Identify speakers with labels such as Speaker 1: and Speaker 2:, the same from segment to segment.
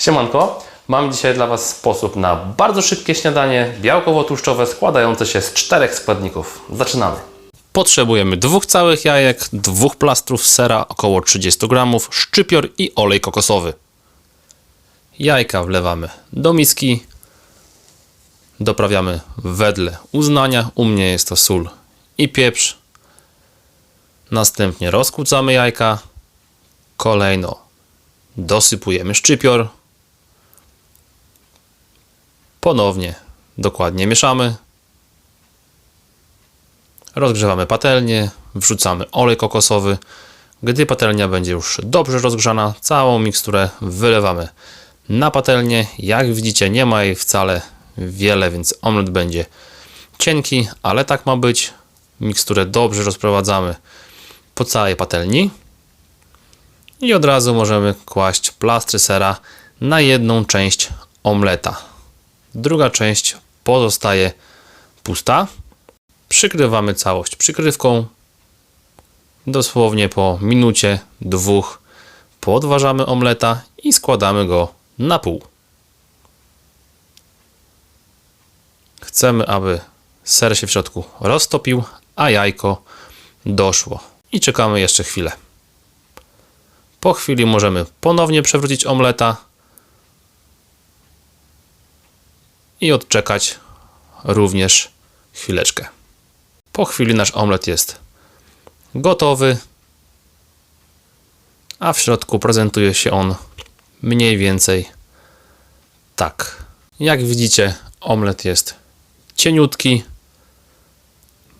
Speaker 1: Siemanko, mam dzisiaj dla Was sposób na bardzo szybkie śniadanie białkowo-tłuszczowe składające się z czterech składników. Zaczynamy. Potrzebujemy dwóch całych jajek, dwóch plastrów sera około 30 gramów, szczypior i olej kokosowy. Jajka wlewamy do miski. Doprawiamy wedle uznania. U mnie jest to sól i pieprz. Następnie rozkłócamy jajka. Kolejno dosypujemy szczypior. Ponownie dokładnie mieszamy. Rozgrzewamy patelnię, wrzucamy olej kokosowy. Gdy patelnia będzie już dobrze rozgrzana, całą miksturę wylewamy na patelnię. Jak widzicie, nie ma jej wcale wiele, więc omlet będzie cienki, ale tak ma być. Miksturę dobrze rozprowadzamy po całej patelni. I od razu możemy kłaść plastry sera na jedną część omleta. Druga część pozostaje pusta. Przykrywamy całość przykrywką. Dosłownie po minucie, dwóch podważamy omleta i składamy go na pół. Chcemy, aby ser się w środku roztopił, a jajko doszło. I czekamy jeszcze chwilę. Po chwili możemy ponownie przewrócić omleta i odczekać również chwileczkę. Po chwili nasz omlet jest gotowy, a w środku prezentuje się on mniej więcej tak. Jak widzicie, omlet jest cieniutki,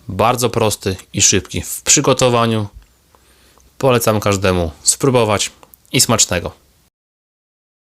Speaker 1: bardzo prosty i szybki w przygotowaniu. Polecam każdemu spróbować i smacznego.